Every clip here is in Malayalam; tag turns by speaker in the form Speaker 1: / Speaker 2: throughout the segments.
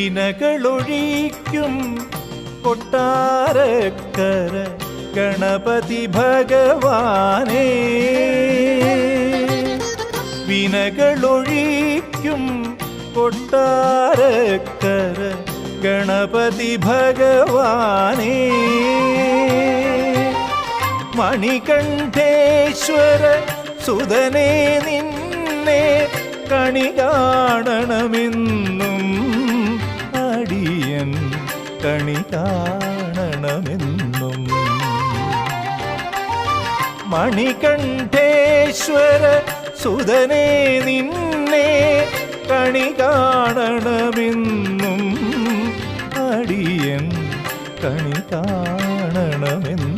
Speaker 1: വിനകളൊഴിക്കും കൊട്ടാരക്കര ഗണപതി ഭഗവാനേ. വിനകളൊഴിക്കും കൊട്ടാരക്കര ഗണപതി ഭഗവാനേ. മണികണ്ഠേശ്വര സുതനേ നിന്നെ കണി കാണണമെന്നും കണി കാണണമെന്നും. മണികണ്ഠേശ്വര സുതനേ നിന്നെ കണി കാണണമെന്നും. അടിയൻ കണി കാണണമെന്നും.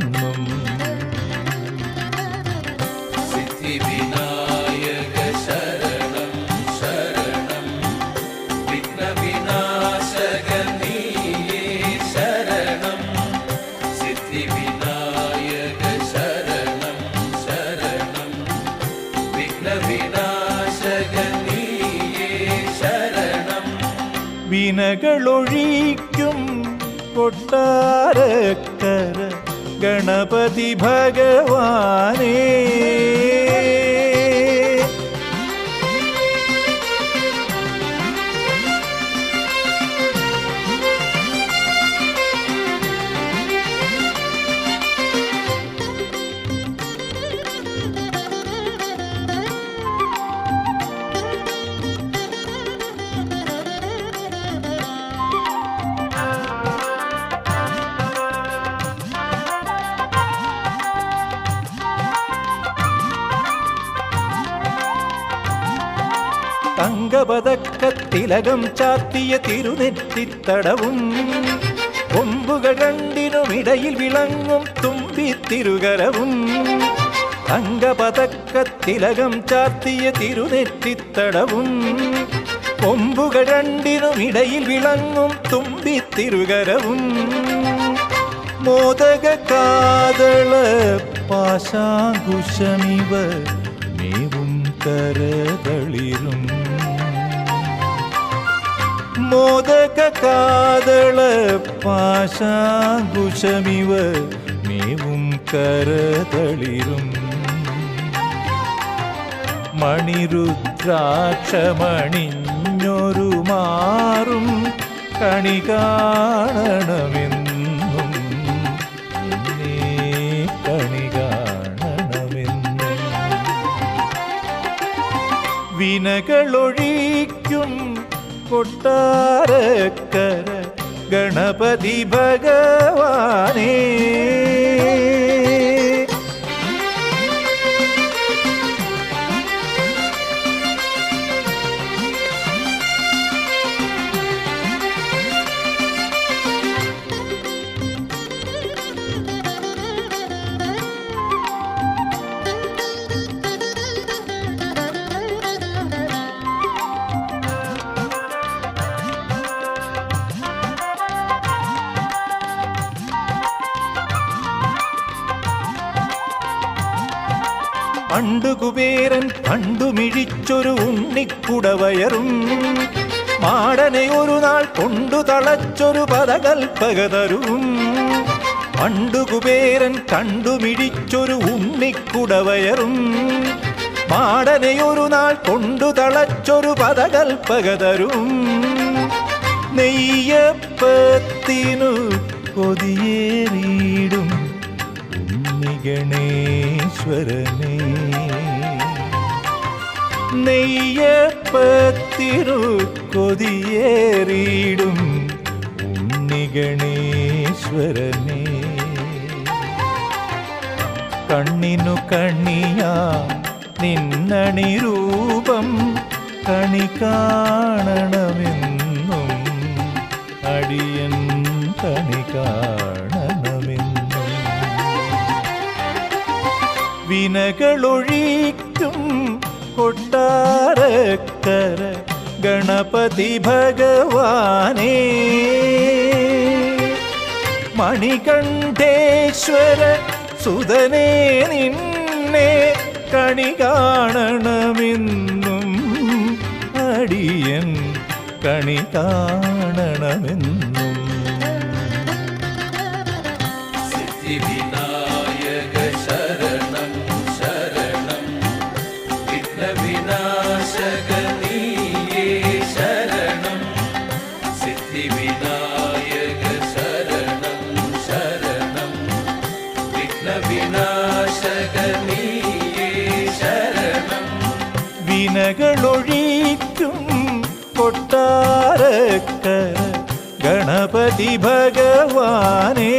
Speaker 1: വിനകളൊഴിക്കും കൊട്ടാരക്കര ഗണപതി ഭഗവാനേ. തങ്കപതക്കത്തിലകം ചാത്തിയ തിരുനെറ്റിത്തടവും കൊമ്പുകൾ രണ്ടിനുമിടയിൽ വിളങ്ങും തുമ്പിത്തിരുകരവും തങ്കപതക്കത്തിലകം ചാത്തിയ തിരുനെറ്റിത്തടവും കൊമ്പുകൾ രണ്ടിനുമിടയിൽ വിളങ്ങും തുമ്പിത്തിരുകരവും മോദക കാതള പാശാങ്കുശമിവ മേവും കരതളിരും മോദക കാതള പാശാങ്കുശമിവ മേവും കരതളിരും. മണിരുദ്രാക്ഷമണിഞ്ഞൊരു മാറും കണി കാണണമെന്നും. എന്നെ കണി കാണണമെന്നും. വിനകളൊഴിക്കും കൊട്ടാരക്കര ഗണപതി ഭഗവാനേ. പണ്ടു കുബേരൻ കണ്ടുമിഴിച്ചൊരു ഉണ്ണിക്കുടവയറും. മാടനെ ഒരു നാൾ കൊണ്ടു തളച്ചൊരു പദകൽപ്പകതരും. പണ്ടു കുബേരൻ കണ്ടുമിഴിച്ചൊരു ഉണ്ണിക്കുടവയറും. മാടനെ ഒരു നാൾ കൊണ്ടു തളച്ചൊരു പദകൽപ്പകതരും. നെയ്യപ്പത്തിനു കൊതിയേറിയിടും ഉണ്ണിഗണേശ്വരനേ നെയ്യപ്പത്തിരു കൊതിയേറിയിടും ഉണ്ണിഗണേശ്വരനേ. കണ്ണിനു കണ്ണിയാ നിന്നണി രൂപം കണി കാണണമെന്നും അടിയൻ കണി കാണണമെന്നും. വിനകളൊഴിക്കും കൊട്ടാരക്കര ഗണപതി ഭഗവാനേ. മണികണ്ഠേശ്വര സുതനേ നിന്നെ കണി കാണണമെന്നും അടിയൻ കണി കാണ കാണണമെന്നും.
Speaker 2: സിദ്ധിവിനായക
Speaker 1: വിനകളൊഴിക്കും കൊട്ടാരക്കര ഗണപതി ഭഗവാനേ.